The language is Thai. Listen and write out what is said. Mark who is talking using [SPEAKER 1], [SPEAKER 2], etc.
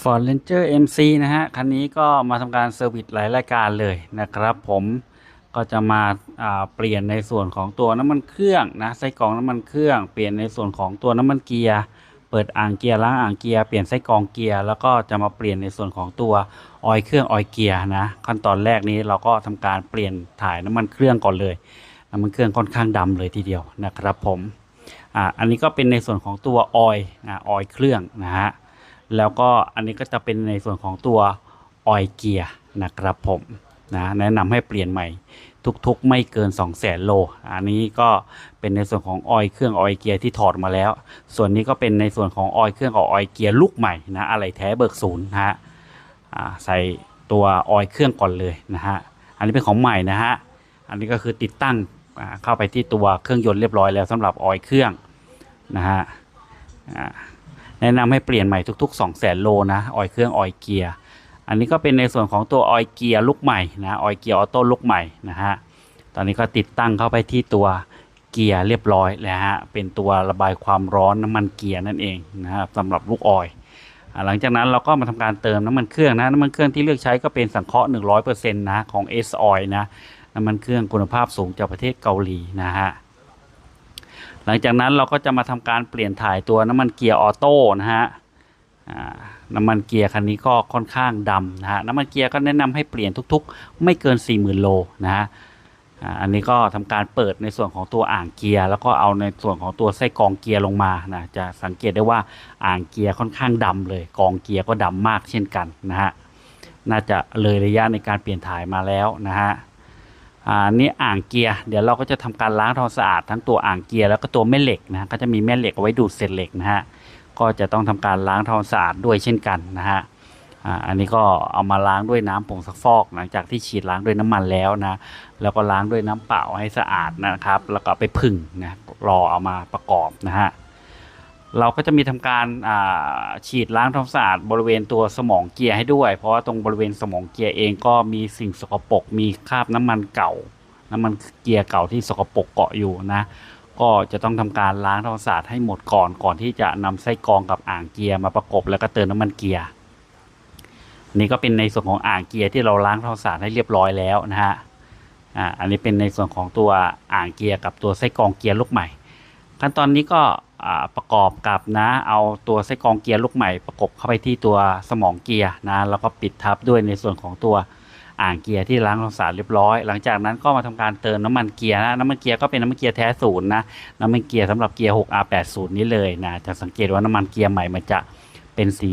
[SPEAKER 1] Ford Ranger MC นะฮะ คันนี้ก็มาทำการเซอร์วิสหลายรายการเลยนะครับผมก็จะมาาเปลี่ยนในส่วนของตัวน้ำมันเครื่องนะไส้กรองน้ำมันเครื่อง เปลี่ยนในส่วนของตัวน้ำมันเกียร์ เปิดอ่างเกียร์ล้างอ่างเกียร์เปลี่ยนไส้กรองเกียร์แล้วก็จะมาเปลี่ยนในส่วนของตัวออยเครื่องออยเกียร์นะขั้นตอนแรกนี้เราก็ทำการเปลี่ยนถ่ายน้ำมันเครื่องก่อนเลย น้ำมันเครื่องค่อนข้างดำเลยทีเดียวนะครับผมอ่าอันนี้ก็เป็นในส่วนของตัวออยนะออยเครื่องนะฮะ แล้วก็อันนี้ก็จะเป็นในส่วนของตัวออยเกียร์นะครับผมนะแนะนำให้เปลี่ยนใหม่ทุกๆ ไม่เกิน 2 0 0แสนโล อันนี้ก็เป็นในส่วนของออยเครื่องออยเกียร์ที่ถอดมาแล้ว ส่วนนี้ก็เป็นในส่วนของออยเครื่องกับออยเกียร์ลูกใหม่นะอะไรแท้เบิกศูนย์นะฮะใส่ตัวออยเครื่องก่อนเลยนะฮะ อันนี้เป็นของใหม่นะฮะ อันนี้ก็คือติดตั้งเข้าไปที่ตัวเครื่องยนต์เรียบร้อยแล้วสำหรับออยเครื่องนะฮะ แนะนำให้เปลี่ยนใหม่ทุก ๆ 2 0 0แสนโลนะออยเครื่องออยเกียร์อันนี้ก็เป็นในส่วนของตัวออยเกียร์ลูกใหม่นะออยเกียร์ออโต้ลูกใหม่นะฮะตอนนี้ก็ติดตั้งเข้าไปที่ตัวเกียร์เรียบร้อยแล้วฮะเป็นตัวระบายความร้อนน้ำมันเกียร์นั่นเองนะครับสำหรับลูกออยหลังจากนั้นเราก็มาทำการเติมน้ำมันเครื่องนะน้ำมันเครื่องที่เลือกใช้ก็เป็นสังเคราะห์100%นะของ S Oil นะน้ำมันเครื่องคุณภาพสูงจากประเทศเกาหลีนะฮะ หลังจากนั้นเราก็จะมาทำการเปลี่ยนถ่ายตัวน้ำมันเกียร์ออโต้นะฮะน้ำมันเกียร์คันนี้ก็ค่อนข้างดำนะฮะน้ำมันเกียร์ก็แนะนำให้เปลี่ยนทุกๆ ไม่เกิน 40,000 โลนะฮะอันนี้ก็ทำการเปิดในส่วนของตัวอ่างเกียร์แล้วก็เอาในส่วนของตัวไส้กรองเกียร์ลงมานะจะสังเกตได้ว่าอ่างเกียร์ค่อนข้างดำเลยกรองเกียร์ก็ดำมากเช่นกันนะฮะน่าจะเลยระยะในการเปลี่ยนถ่ายมาแล้วนะฮะ อ่านี่อ่างเกียร์เดี๋ยวเราก็จะทำการล้างทำความสะอาดทั้งตัวอ่างเกียร์แล้วก็ตัวแม่เหล็กนะก็จะมีแม่เหล็กเอาไว้ดูดเศษเหล็กนะฮะก็จะต้องทำการล้างทำความสะอาดด้วยเช่นกันนะฮะอ่าอันนี้ก็เอามาล้างด้วยน้ำผงซักฟอก หลังจากที่ฉีดล้างด้วยน้ำมันแล้วนะแล้วก็ล้างด้วยน้ำเปล่าให้สะอาดนะครับ แล้วก็ไปผึ่งนะรอเอามาประกอบนะฮะ เราก็จะมีทำการฉีดล้างทำความสะอาดบริเวณตัวสมองเกียร์ให้ด้วย เพราะว่าตรงบริเวณสมองเกียร์เองก็มีสิ่งสกปรกมีคราบน้ำมันเก่า น้ำมันเกียร์เก่าที่สกปรกเกาะอยู่นะ ก็จะต้องทำการล้างทำความสะอาดให้หมดก่อนก่อนที่จะนำไส้กรองกับอ่างเกียร์มาประกบแล้วก็เติมน้ำมันเกียร์นี่ก็เป็นในส่วนของอ่างเกียร์ที่เราล้างทำความสะอาดให้เรียบร้อยแล้วนะฮะอ่าอันนี้เป็นในส่วนของตัวอ่างเกียร์กับตัวไส้กรองเกียร์ลูกใหม่ ขั้นตอนนี้ก็ ประกอบกับนะเอาตัวไส้กรองเกียร์ลูกใหม่ประกบเข้าไปที่ตัวสมองเกียร์นะแล้วก็ปิดทับด้วยในส่วนของตัวอ่างเกียร์ที่ล้างความสะอาดเรียบร้อย หลังจากนั้นก็มาทำการเติมน้ำมันเกียร์นะน้ำมันเกียร์ก็เป็นน้ำมันเกียร์แท้ศูนย์นะน้ำมันเกียร์สำหรับเกียร์ 6R80 นี้เลยนะจะสังเกตว่าน้ำมันเกียร์ใหม่มันจะเป็นสี